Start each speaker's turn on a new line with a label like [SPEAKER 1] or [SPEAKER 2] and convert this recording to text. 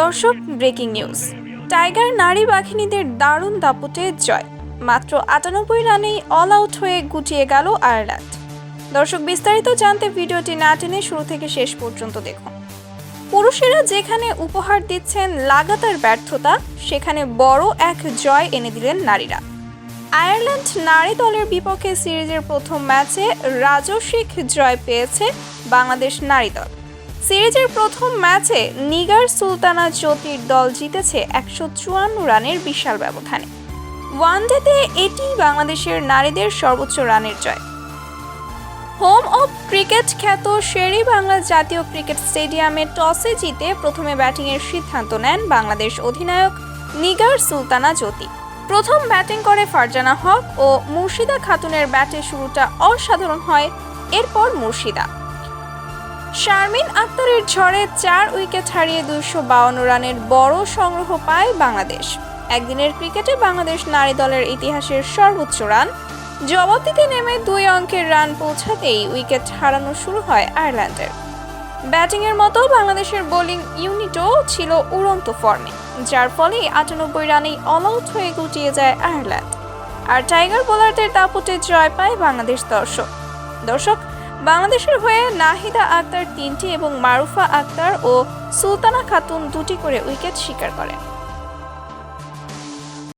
[SPEAKER 1] দর্শক, breaking news. Tiger নারী বাঘিনীদের দারুণ দাপটে জয়। মাত্র আটানব্বই রানেই অল আউট হয়ে গুটিয়ে গেল আয়ারল্যান্ড। দর্শক, বিস্তারিত জানতে ভিডিওটি না টেনে শুরু থেকে শেষ পর্যন্ত দেখুন। পুরুষেরা যেখানে উপহার দিচ্ছেন লাগাতার ব্যর্থতা, সেখানে বড় এক জয় এনে দিলেন নারীরা। আয়ারল্যান্ড নারী দলের বিপক্ষে সিরিজের প্রথম ম্যাচে রাজস্বিক জয় পেয়েছে বাংলাদেশ নারী দল। সিরিজের প্রথম ম্যাচে নিগার সুলতানা জ্যোতির দল জিতেছে একশো চুয়ান্ন রানের বিশাল ব্যবধানে। ওয়ানডেতে এটি বাংলাদেশের নারীদের সর্বোচ্চ রানের জয়। হোম অফ ক্রিকেট খ্যাত শেরি বাংলা জাতীয় ক্রিকেট স্টেডিয়ামে টসে জিতে প্রথমে ব্যাটিংয়ের সিদ্ধান্ত নেন বাংলাদেশ অধিনায়ক নিগার সুলতানা জ্যোতি। প্রথম ব্যাটিং করে ফারজানা হক ও মুর্শিদা খাতুনের ব্যাটে শুরুটা অসাধারণ হয়, এরপর মুর্শিদা। শারমিন আক্তারের ঝড়ে চার উইকেট হারিয়ে বাউন্ন রানের বড় সংগ্রহ পায় বাংলাদেশ। একদিনের ক্রিকেটে বাংলাদেশ নারী দলের ইতিহাসের সর্বোচ্চ রান। জবাব নেমে দুই অঙ্কের রান পৌঁছাতেই উইকেট হারানো শুরু হয় আয়ারল্যান্ডের। ব্যাটিংয়ের মতো বাংলাদেশের বোলিং ইউনিটও ছিল উড়ন্ত ফর্মে, যার ফলে আটানব্বই রানেই অল আউট হয়ে গুটিয়ে যায় আয়ারল্যান্ড। আর টাইগার বোলারদের দাপটে জয় পায় বাংলাদেশ দর্শক। দর্শক বাংলাদেশের হয়ে নাহিদা আক্তার তিনটি এবং মারুফা আক্তার ও সুলতানা খাতুন দুটি করে উইকেট শিকার করেন।